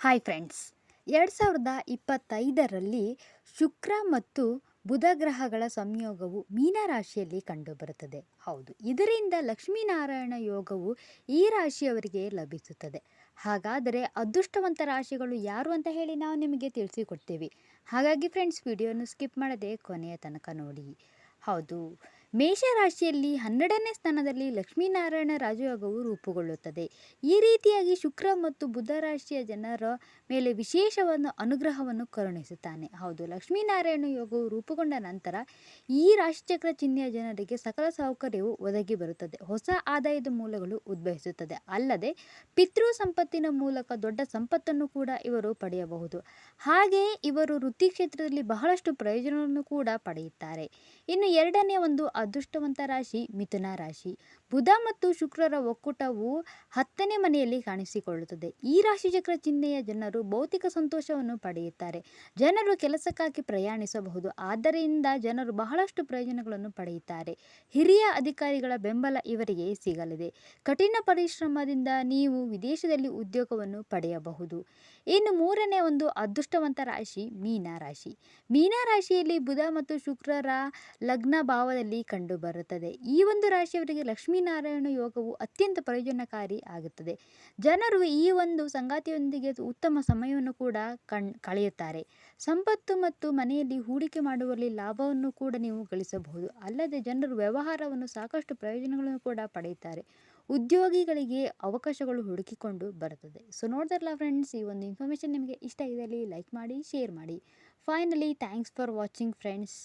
Hi friends ಎರಡು ಸಾವಿರದ ಇಪ್ಪತ್ತೈದರಲ್ಲಿ ಶುಕ್ರ ಮತ್ತು ಬುಧ ಗ್ರಹಗಳ ಸಂಯೋಗವು ಮೀನರಾಶಿಯಲ್ಲಿ ಕಂಡುಬರುತ್ತದೆ. ಹೌದು, ಇದರಿಂದ ಲಕ್ಷ್ಮೀನಾರಾಯಣ ಯೋಗವು ಈ ರಾಶಿಯವರಿಗೆ ಲಭಿಸುತ್ತದೆ. ಹಾಗಾದರೆ ಅದೃಷ್ಟವಂತ ರಾಶಿಗಳು ಯಾರು ಅಂತ ಹೇಳಿ ನಾವು ನಿಮಗೆ ತಿಳಿಸಿಕೊಡ್ತೀವಿ. ಹಾಗಾಗಿ ಫ್ರೆಂಡ್ಸ್ ವಿಡಿಯೋನು ಸ್ಕಿಪ್ ಮಾಡದೆ ಕೊನೆಯ ತನಕ ನೋಡಿ. ಹೌದು ಮೇಷರಾಶಿಯಲ್ಲಿ ಹನ್ನೆರಡನೇ ಸ್ಥಾನದಲ್ಲಿ ಲಕ್ಷ್ಮೀನಾರಾಯಣ ರಾಜಯೋಗವು ರೂಪುಗೊಳ್ಳುತ್ತದೆ. ಈ ರೀತಿಯಾಗಿ ಶುಕ್ರ ಮತ್ತು ಬುಧ ರಾಶಿಯ ಜನರ ಮೇಲೆ ವಿಶೇಷವನ್ನು ಅನುಗ್ರಹವನ್ನು ಕರುಣಿಸುತ್ತಾನೆ. ಹೌದು, ಲಕ್ಷ್ಮೀನಾರಾಯಣ ಯೋಗವು ರೂಪುಗೊಂಡ ನಂತರ ಈ ರಾಶಿಚಕ್ರ ಚಿಹ್ನೆಯ ಜನರಿಗೆ ಸಕಲ ಸೌಕರ್ಯವು ಒದಗಿ ಬರುತ್ತದೆ. ಹೊಸ ಆದಾಯದ ಮೂಲಗಳು ಉದ್ಭವಿಸುತ್ತದೆ. ಅಲ್ಲದೆ, ಪಿತೃ ಸಂಪತ್ತಿನ ಮೂಲಕ ದೊಡ್ಡ ಸಂಪತ್ತನ್ನು ಕೂಡ ಇವರು ಪಡೆಯಬಹುದು. ಹಾಗೆಯೇ ಇವರು ವೃತ್ತಿ ಕ್ಷೇತ್ರದಲ್ಲಿ ಬಹಳಷ್ಟು ಪ್ರಯೋಜನವನ್ನು ಕೂಡ ಪಡೆಯುತ್ತಾರೆ. ಇನ್ನು ಎರಡನೇ ಒಂದು ಅದೃಷ್ಟವಂತ ರಾಶಿ ಮಿಥುನ ರಾಶಿ. ಬುಧ ಮತ್ತು ಶುಕ್ರರ ಒಕ್ಕೂಟವು ಹತ್ತನೇ ಮನೆಯಲ್ಲಿ ಕಾಣಿಸಿಕೊಳ್ಳುತ್ತದೆ. ಈ ರಾಶಿಚಕ್ರ ಚಿಹ್ನೆಯ ಜನರು ಭೌತಿಕ ಸಂತೋಷವನ್ನು ಪಡೆಯುತ್ತಾರೆ. ಜನರು ಕೆಲಸಕ್ಕಾಗಿ ಪ್ರಯಾಣಿಸಬಹುದು. ಆದ್ದರಿಂದ ಜನರು ಬಹಳಷ್ಟು ಪ್ರಯೋಜನಗಳನ್ನು ಪಡೆಯುತ್ತಾರೆ. ಹಿರಿಯ ಅಧಿಕಾರಿಗಳ ಬೆಂಬಲ ಇವರಿಗೆ ಸಿಗಲಿದೆ. ಕಠಿಣ ಪರಿಶ್ರಮದಿಂದ ನೀವು ವಿದೇಶದಲ್ಲಿ ಉದ್ಯೋಗವನ್ನು ಪಡೆಯಬಹುದು. ಇನ್ನು ಮೂರನೇ ಒಂದು ಅದೃಷ್ಟವಂತ ರಾಶಿ ಮೀನ ರಾಶಿ. ಮೀನ ರಾಶಿಯಲ್ಲಿ ಬುಧ ಮತ್ತು ಶುಕ್ರರ ಲಗ್ನ ಭಾವದಲ್ಲಿ ಕಂಡುಬರುತ್ತದೆ ಈ ಒಂದು ರಾಶಿಯವರಿಗೆ ಲಕ್ಷ್ಮೀನಾರಾಯಣ ಯೋಗವು ಅತ್ಯಂತ ಪ್ರಯೋಜನಕಾರಿ ಆಗುತ್ತದೆ. ಜನರು ಈ ಒಂದು ಸಂಗಾತಿಯೊಂದಿಗೆ ಉತ್ತಮ ಸಮಯವನ್ನು ಕೂಡ ಕಣ್, ಕಳೆಯುತ್ತಾರೆ. ಸಂಪತ್ತು ಮತ್ತು ಮನೆಯಲ್ಲಿ ಹೂಡಿಕೆ ಮಾಡುವಲ್ಲಿ ಲಾಭವನ್ನು ಕೂಡ ನೀವು ಗಳಿಸಬಹುದು. ಅಲ್ಲದೆ ಜನರು ವ್ಯವಹಾರವನ್ನು ಸಾಕಷ್ಟು ಪ್ರಯೋಜನಗಳನ್ನು ಕೂಡ ಪಡೆಯುತ್ತಾರೆ. ಉದ್ಯೋಗಿಗಳಿಗೆ ಅವಕಾಶಗಳು ಹುಡುಕಿಕೊಂಡು ಬರುತ್ತದೆ. ಸೊ ನೋಡ್ತಾರಲ್ಲ ಫ್ರೆಂಡ್ಸ್ ಈ ಒಂದು ಇನ್ಫಾರ್ಮೇಷನ್ ನಿಮಗೆ ಇಷ್ಟ ಇದ್ದಲ್ಲಿ ಲೈಕ್ ಮಾಡಿ ಶೇರ್ ಮಾಡಿ. Finally thanks for watching friends